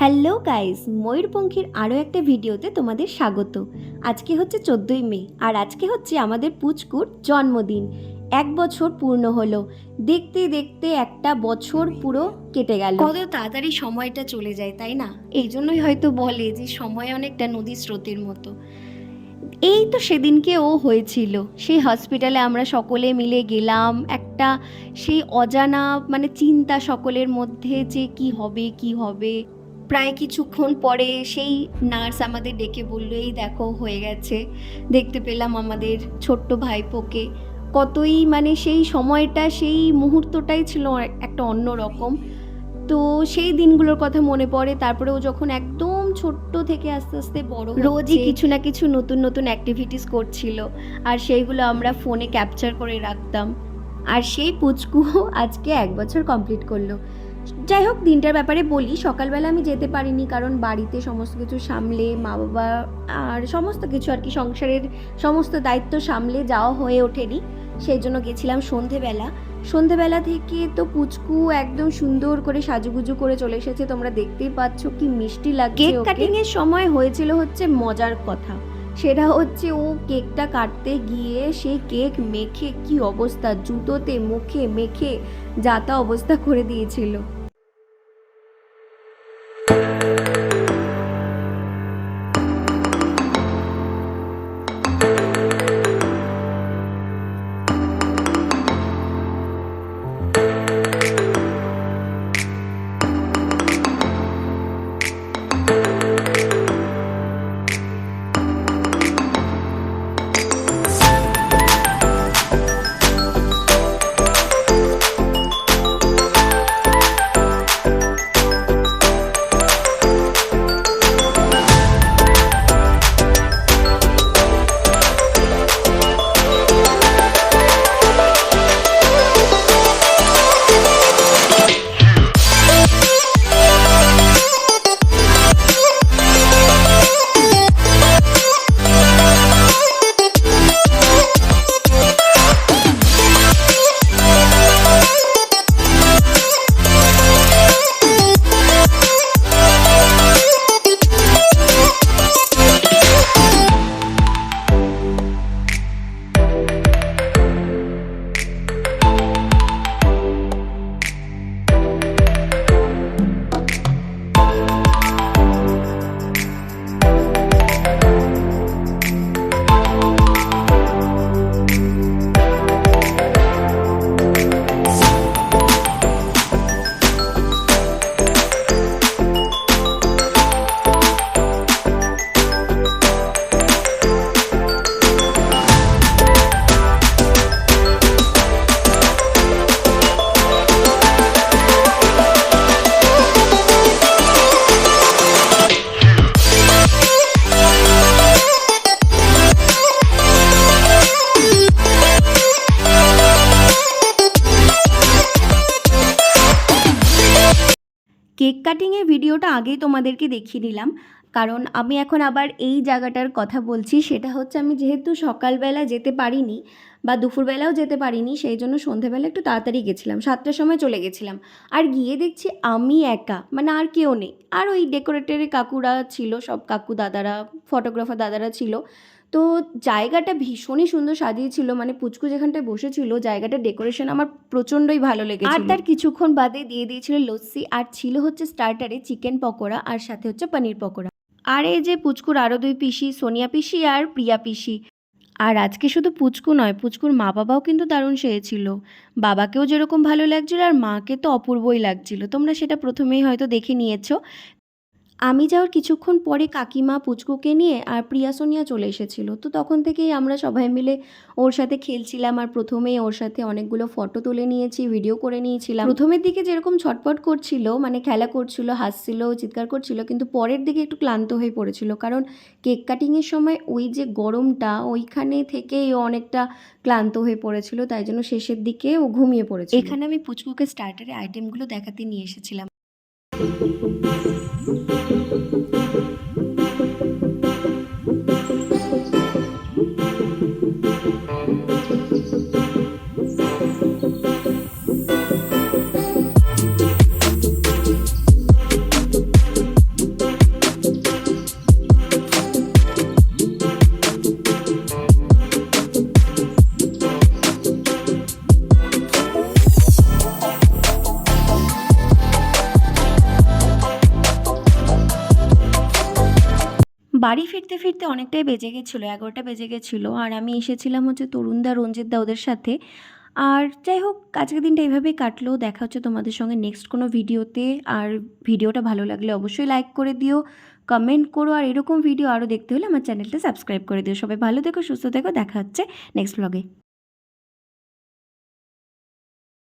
Hello guys ময়ূরপঙ্খীর আরও একটা ভিডিওতে তোমাদের স্বাগত। আজকে হচ্ছে চোদ্দোই মে আর আজকে হচ্ছে আমাদের পুচকুর জন্মদিন। এক বছর পূর্ণ হলো। দেখতে দেখতে একটা বছর পুরো কেটে গেল। কত তাড়াতাড়ি সময়টা চলে যায় তাই না? এই জন্যই হয়তো বলে যে সময় অনেকটা নদী স্রোতের মতো। এই তো সেদিনকে ও হয়েছিল। সেই হসপিটালে আমরা সকলে মিলে গেলাম। একটা সেই অজানা মানে চিন্তা সকলের মধ্যে যে কি হবে কি হবে। প্রায় কিছুক্ষণ পরে সেই নার্স আমাদের ডেকে বলল, এই দেখো, হয়ে গেছে। দেখতে পেলাম আমাদের ছোট্ট ভাইপোকে। কতই মানে সেই সময়টা, সেই মুহূর্তটাই ছিল একটা অন্য রকম। তো সেই দিনগুলোর কথা মনে পড়ে তারপরে ও যখন একদম ছোট্ট থেকে আস্তে আস্তে বড় রোজই কিছু না কিছু নতুন নতুন অ্যাক্টিভিটিস করছিল, আর সেইগুলো আমরা ফোনে ক্যাপচার করে রাখতাম। আর সেই পুচকু আজকে এক বছর কমপ্লিট করল। যাই হোক দিনটার ব্যাপারে বলি সকালবেলা আমি যেতে পারিনি কারণ বাড়িতে সমস্ত কিছু সামলে মা বাবা আর সমস্ত কিছু আর কি সংসারের সমস্ত দায়িত্ব সামলে যাওয়া হয়ে ওঠেনি। সেই জন্য গেছিলাম সন্ধেবেলা। সন্ধেবেলা থেকে তো পুচকু একদম সুন্দর করে সাজুগুজু করে চলে এসেছে তোমরা দেখতেই পাচ্ছ কি মিষ্টি লাগে কেক কাটিং এর সময় হয়েছিল হচ্ছে মজার কথা। সেটা হচ্ছে ও কেকটা কাটতে গিয়ে সেই কেক মেখে কি অবস্থা? জুতোতে, মুখে মেখে যাতা অবস্থা করে দিয়েছিল। কেক কাটিংয়ের ভিডিওটা আগেই তোমাদেরকে দেখিয়ে দিলাম। কারণ আমি এখন আবার এই জায়গাটার কথা বলছি, সেটা হচ্ছে আমি যেহেতু সকালবেলা যেতে পারিনি বা দুপুরবেলাও যেতে পারিনি, সেই জন্য সন্ধেবেলা একটু তাড়াতাড়ি গেছিলাম, সাতটার সময় চলে গেছিলাম। আর গিয়ে দেখছি আমি একা মানে আর কেউ নেই। আর ওই ডেকোরেটরের কাকুরা ছিল, সব কাকু দাদারা ফটোগ্রাফার দাদারা ছিল। তো জায়গাটা ভীষণই সুন্দর সাজিয়েছিল মানে পুচকু যেখানটায় বসেছিল, জায়গাটা ডেকোরেশন আমার প্রচণ্ডই ভালো লেগেছে আর তার কিছুক্ষণ বাদে দিয়ে দিয়েছিল লস্যি, আর ছিল হচ্ছে স্টার্টারে চিকেন পকোড়া, আর সাথে হচ্ছে পনির পকোড়া। আর এই যে পুচকুর আরও দুই পিসি, সোনিয়া পিসি আর প্রিয়া পিসি। আর আজকে শুধু পুচকু নয়, পুচকুর মা বাবাও কিন্তু দারুণ সেরেছিল বাবাকেও যেরকম ভালো লাগছিল, আর মাকে তো অপূর্বই লাগছিল। তোমরা সেটা প্রথমেই হয়তো দেখে নিয়েছো। আমি যাওয়ার কিছুক্ষণ পরে কাকিমা পুচকুকে নিয়ে আর প্রিয়া সোনিয়া চলে এসেছিল। তো তখন থেকেই আমরা সবাই মিলে ওর সাথে খেলছিলাম আর প্রথমেই ওর সাথে অনেকগুলো ফটো তুলে নিয়েছি ভিডিও করে নিয়েছিলাম। প্রথমের দিকে যেরকম ছটপট করছিল মানে খেলা করছিল, হাসছিল, চিৎকার করছিল, কিন্তু পরের দিকে একটু ক্লান্ত হয়ে পড়েছিল। কারণ কেক কাটিংয়ের সময় ওই যে গরমটা, ওইখানে থেকেই ও অনেকটা ক্লান্ত হয়ে পড়েছিল, তাই জন্য শেষের দিকে ও ঘুমিয়ে পড়েছে এখানে আমি পুচকুকে স্টার্টারে আইটেমগুলো দেখাতে নিয়ে এসেছিলাম। thank you বাড়ি ফিরতে ফিরতে অনেকটাই বেজে গেছিল, এগারোটা বেজে গেছিল। আর আমি এসেছিলাম হচ্ছে তরুণদা রঞ্জিতদা ওদের সাথে। আর যাই হোক, আজকের দিনটা এইভাবেই কাটলো। দেখা হচ্ছে তোমাদের সঙ্গে নেক্সট কোনো ভিডিওতে। আর ভিডিওটা ভালো লাগলে অবশ্যই লাইক করে দিও কমেন্ট করো। আর এরকম ভিডিও আরও দেখতে হলে আমার চ্যানেলটা সাবস্ক্রাইব করে দিও। সবাই ভালো থেকো, সুস্থ থেকো। দেখা হচ্ছে নেক্সট ব্লগে